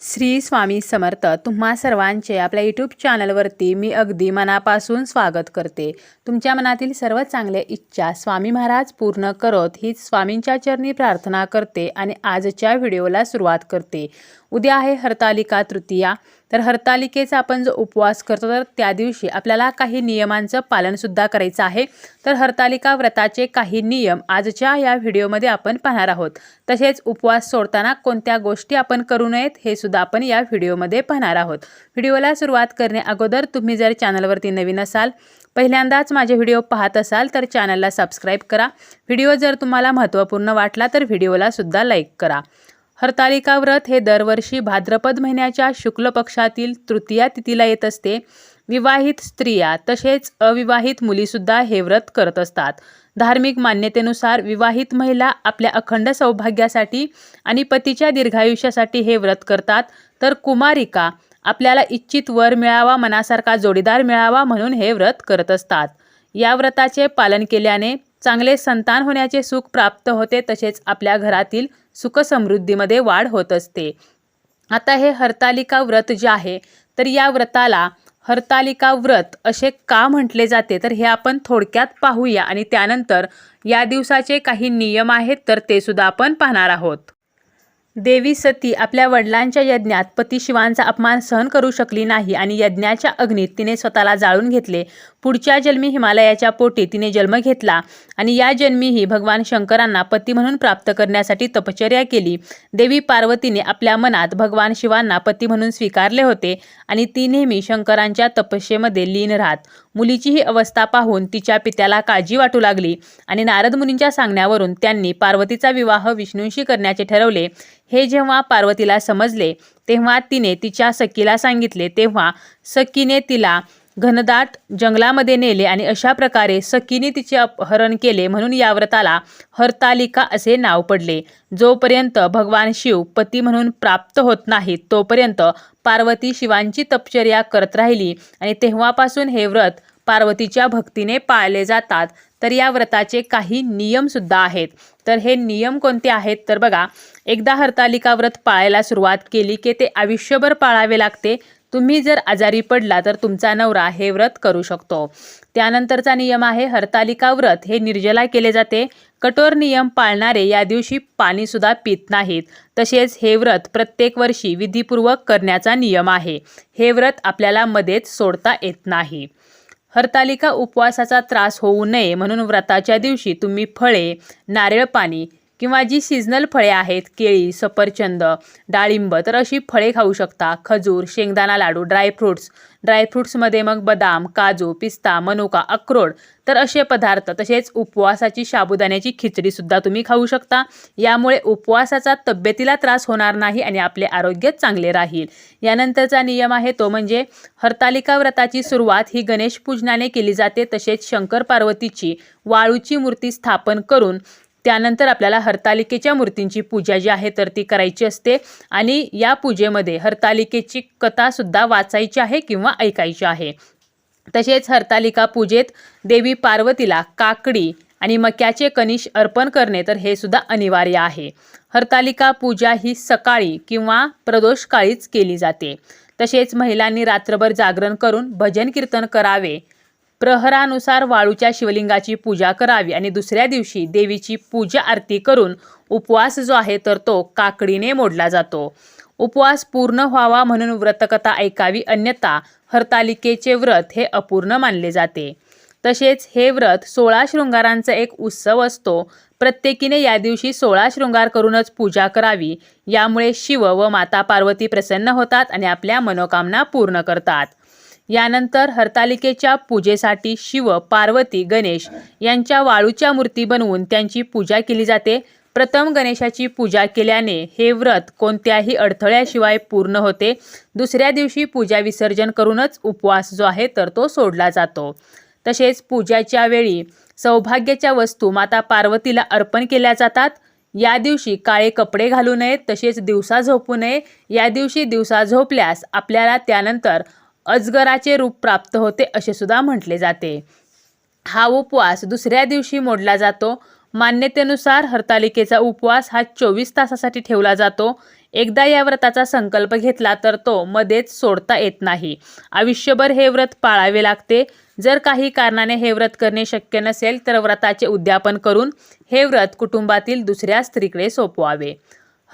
श्री स्वामी समर्थ तुम्हा सर्वांचे आपल्या यूट्यूब चॅनलवरती मी अगदी मनापासून स्वागत करते. तुमच्या मनातील सर्व चांगल्या इच्छा स्वामी महाराज पूर्ण करत हीच स्वामींच्या चरणी प्रार्थना करते आणि आजच्या व्हिडिओला सुरुवात करते. उद्या आहे हरतालिका तृतीया. तर हरतालिकेचा आपण जो उपवास करतो तर त्या दिवशी आपल्याला काही नियमांचं पालनसुद्धा करायचं आहे. तर हरतालिका व्रताचे काही नियम आजच्या या व्हिडिओमध्ये आपण पाहणार आहोत. तसेच उपवास सोडताना कोणत्या गोष्टी आपण करू नयेत हे सुद्धा आपण या व्हिडिओमध्ये पाहणार आहोत. व्हिडिओला सुरुवात करणे अगोदर तुम्ही जर चॅनलवरती नवीन असाल पहिल्यांदाच माझे व्हिडिओ पाहत असाल तर चॅनलला सबस्क्राईब करा. व्हिडिओ जर तुम्हाला महत्त्वपूर्ण वाटला तर व्हिडिओला सुद्धा लाईक करा. हरतालिका व्रत हे दरवर्षी भाद्रपद महिन्याच्या शुक्ल पक्षातील तृतीया तिथीला येत असते. विवाहित स्त्रिया तसेच अविवाहित मुलीसुद्धा हे व्रत करत असतात. धार्मिक मान्यतेनुसार विवाहित महिला आपल्या अखंड सौभाग्यासाठी आणि पतीच्या दीर्घायुष्यासाठी हे व्रत करतात. तर कुमारिका आपल्याला इच्छित वर मिळावा मनासारखा जोडीदार मिळावा म्हणून हे व्रत करत असतात. या व्रताचे पालन केल्याने चांगले संतान होण्याचे सुख प्राप्त होते तसेच आपल्या घरातील सुखसमृद्धीमध्ये वाढ होत असते. आता हे हरतालिका व्रत जे आहे तर या व्रताला हरतालिका व्रत असे का म्हटले जाते? तर हे आपण थोडक्यात पाहूया. आणि त्यानंतर या दिवसाचे काही नियम आहेत तर ते सुद्धा आपण पाहणार आहोत. देवी सती आपल्या वडिलांच्या यज्ञात पती शिवांचा अपमान सहन करू शकली नाही आणि यज्ञाच्या अग्नीत तिने स्वतःला जाळून घेतले. पुढच्या जन्मी हिमालयाच्या पोटी तिने जन्म घेतला आणि या जन्मीही भगवान शंकरांना पती म्हणून प्राप्त करण्यासाठी तपश्चर्या केली. देवी पार्वतीने आपल्या मनात भगवान शिवांना पती म्हणून स्वीकारले होते आणि ती नेहमी शंकरांच्या तपस्येमध्ये लीन राहत. मुलीची ही अवस्था पाहून तिच्या पित्याला काळजी वाटू लागली आणि नारद मुनींच्या सांगण्यावरून त्यांनी पार्वतीचा विवाह विष्णूंशी करण्याचे ठरवले. हे जेव्हा पार्वतीला समजले तेव्हा तिने तिच्या सखीला सांगितले तेव्हा सखीने तिला घनदाट जंगलामध्ये नेले आणि अशा प्रकारे सखीने तिचे अपहरण केले म्हणून या व्रताला हरतालिका असे नाव पडले. जोपर्यंत भगवान शिव पती म्हणून प्राप्त होत नाहीत तोपर्यंत पार्वती शिवांची तपश्चर्या करत राहिली आणि तेव्हापासून हे व्रत पार्वतीच्या भक्तीने पाळले जातात. तर या व्रताचे काही नियमसुद्धा आहेत. तर हे नियम कोणते आहेत? तर बघा एकदा हरतालिका व्रत पाळायला सुरुवात केली की ते आयुष्यभर पाळावे लागते. तुम्ही जर आजारी पडला तर तुमचा नवरा हे व्रत करू शकतो. त्यानंतरचा नियम आहे हरतालिका व्रत हे निर्जला केले जाते. कठोर नियम पाळणारे या दिवशी पाणीसुद्धा पित नाहीत. तसेच हे व्रत प्रत्येक वर्षी विधीपूर्वक करण्याचा नियम आहे. हे व्रत आपल्याला मध्येच सोडता येत नाही. हरतालिका उपवासाचा त्रास होऊ नये म्हणून व्रताच्या दिवशी तुम्ही फळे नारळ पाणी किंवा जी सीझनल फळे आहेत केळी सफरचंद डाळिंब तर अशी फळे खाऊ शकता. खजूर शेंगदाणा लाडू ड्रायफ्रूट्स ड्रायफ्रूट्समध्ये मग बदाम काजू पिस्ता मनुका अक्रोड तर असे पदार्थ तसेच उपवासाची साबुदाण्याची खिचडीसुद्धा तुम्ही खाऊ शकता. यामुळे उपवासाचा तब्येतीला त्रास होणार नाही आणि आपले आरोग्य चांगले राहील. यानंतरचा नियम आहे तो म्हणजे हरतालिका व्रताची सुरुवात ही गणेश पूजनाने केली जाते. तसेच शंकर पार्वतीची वाळूची मूर्ती स्थापन करून त्यानंतर आपल्याला हरतालिकेच्या मूर्तींची पूजा जी आहे तर ती करायची असते. आणि या पूजेमध्ये हरतालिकेची कथासुद्धा वाचायची आहे किंवा ऐकायची आहे. तसेच हरतालिका पूजेत देवी पार्वतीला काकडी आणि मक्याचे कनिश अर्पण करणे तर हे सुद्धा अनिवार्य आहे. हरतालिका पूजा ही सकाळी किंवा प्रदोषकाळीच केली जाते. तसेच महिलांनी रात्रभर जागरण करून भजन कीर्तन करावे. प्रहरानुसार वाळूच्या शिवलिंगाची पूजा करावी आणि दुसऱ्या दिवशी देवीची पूजा आरती करून उपवास जो आहे तर तो काकडीने मोडला जातो. उपवास पूर्ण व्हावा म्हणून व्रतकथा ऐकावी अन्यथा हरतालिकेचे व्रत हे अपूर्ण मानले जाते. तसेच हे व्रत सोळा शृंगारांचा एक उत्सव असतो. प्रत्येकीने या दिवशी सोळा शृंगार करूनच पूजा करावी. यामुळे शिव व माता पार्वती प्रसन्न होतात आणि आपल्या मनोकामना पूर्ण करतात. यानंतर हरतालिकेच्या पूजेसाठी शिव पार्वती गणेश यांच्या वाळूच्या मूर्ती बनवून त्यांची पूजा केली जाते. प्रथम गणेशाची पूजा केल्याने हे व्रत कोणत्याही अडथळ्याशिवाय पूर्ण होते. दुसऱ्या दिवशी पूजा विसर्जन करूनच उपवास जो आहे तर तो सोडला जातो. तसेच पूजाच्या वेळी सौभाग्याच्या वस्तू माता पार्वतीला अर्पण केल्या जातात. या दिवशी काळे कपडे घालू नयेत तसेच दिवसा झोपू नये. या दिवशी दिवसा झोपल्यास आपल्याला त्यानंतर अजगराचे रूप प्राप्त होते असे सुद्धा म्हटले जाते. हा उपवास दुसऱ्या दिवशी मोडला जातो. मान्यतेनुसार हरतालिकेचा उपवास हा चोवीस तासासाठी ठेवला जातो. एकदा या व्रताचा संकल्प घेतला तर तो मध्येच सोडता येत नाही. आयुष्यभर हे व्रत पाळावे लागते. जर काही कारणाने हे व्रत करणे शक्य नसेल तर व्रताचे उद्यापन करून हे व्रत कुटुंबातील दुसऱ्या स्त्रीकडे सोपवावे.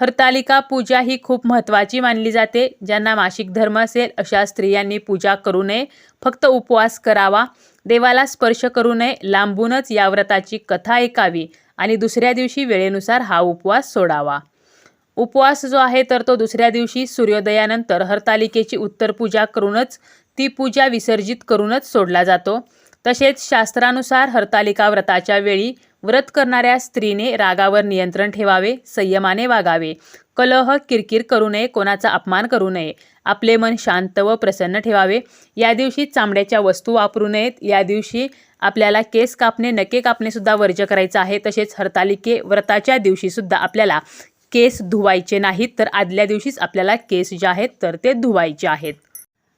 हरतालिका पूजा ही खूप महत्त्वाची मानली जाते. ज्यांना मासिक धर्म असेल अशा स्त्रियांनी पूजा करू नये. फक्त उपवास करावा. देवाला स्पर्श करू नये. लांबूनच या व्रताची कथा ऐकावी आणि दुसऱ्या दिवशी वेळेनुसार हा उपवास सोडावा. उपवास जो आहे तर तो दुसऱ्या दिवशी सूर्योदयानंतर हरतालिकेची उत्तर पूजा करूनच ती पूजा विसर्जित करूनच सोडला जातो. तसेच शास्त्रानुसार हरतालिका व्रताच्या वेळी व्रत करणाऱ्या स्त्रीने रागावर नियंत्रण ठेवावे संयमाने वागावे. कलह किरकिर करू नये कोणाचा अपमान करू नये. आपले मन शांत व प्रसन्न ठेवावे. या दिवशी चामड्याच्या वस्तू वापरू नयेत. या दिवशी आपल्याला केस कापणे नके कापणेसुद्धा वर्ज्य करायचं आहे. तसेच हरतालिके व्रताच्या दिवशीसुद्धा आपल्याला केस धुवायचे नाहीत तर आदल्या दिवशीच आपल्याला केस जे आहेत तर ते धुवायचे आहेत.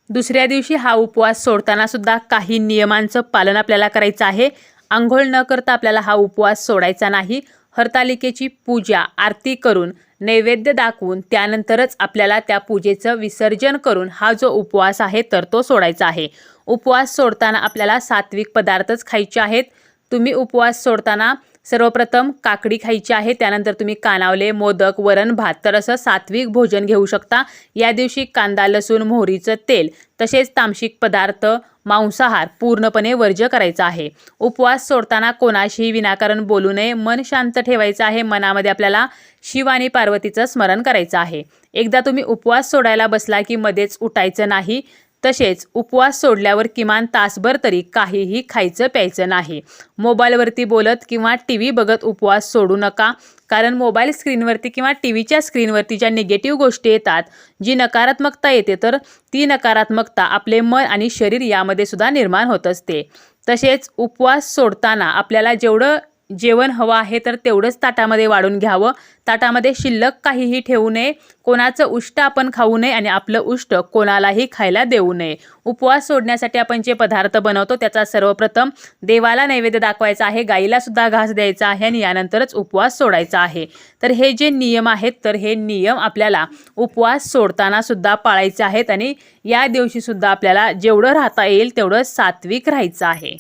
दुसऱ्या दिवशी हा उपवास सोडताना सुद्धा काही नियमांचं पालन आपल्याला करायचं आहे. आंघोळ न करता आपल्याला हा उपवास सोडायचा नाही. हरतालिकेची पूजा आरती करून नैवेद्य दाखवून त्यानंतरच आपल्याला त्या पूजेचं विसर्जन करून हा जो उपवास आहे तर तो सोडायचा आहे. उपवास सोडताना आपल्याला सात्विक पदार्थच खायचे आहेत. तुम्ही उपवास सोडताना सर्वप्रथम काकडी खायची आहे त्यानंतर तुम्ही कानावले मोदक वरण भात तर असं सात्विक भोजन घेऊ शकता. या दिवशी कांदा लसूण मोहरीचं तेल तसेच तामशिक पदार्थ मांसाहार पूर्णपणे वर्ज्य करायचा आहे. उपवास सोडताना कोणाशीही विनाकारण बोलू नये मन शांत ठेवायचं आहे मनामध्ये आपल्याला शिव आणि पार्वतीचं स्मरण करायचं आहे. एकदा तुम्ही उपवास सोडायला बसला की मध्येच उठायचं नाही तसेच उपवास सोडल्यावर किमान तासभर तरी काहीही खायचं प्यायचं नाही. मोबाईलवरती बोलत किंवा टी व्ही बघत उपवास सोडू नका कारण मोबाईल स्क्रीनवरती किंवा टी व्हीच्या स्क्रीनवरती ज्या निगेटिव्ह गोष्टी येतात जी नकारात्मकता येते तर ती नकारात्मकता आपले मन आणि शरीर यामध्ये सुद्धा निर्माण होत असते. तसेच उपवास सोडताना आपल्याला जेवढं जेवण हवं आहे तर तेवढंच ताटामध्ये वाढून घ्यावं. ताटामध्ये शिल्लक काहीही ठेवू नये. कोणाचं उष्ट आपण खाऊ नये आणि आपलं उष्ट कोणालाही खायला देऊ नये. उपवास सोडण्यासाठी आपण जे पदार्थ बनवतो त्याचा सर्वप्रथम देवाला नैवेद्य दाखवायचा आहे. गाईला सुद्धा घास द्यायचा आहे आणि यानंतरच उपवास सोडायचा आहे. तर हे जे नियम आहेत तर हे नियम आपल्याला उपवास सोडताना सुद्धा पाळायचे आहेत आणि या दिवशी सुद्धा आपल्याला जेवढं राहता येईल तेवढं सात्विक राहायचं आहे.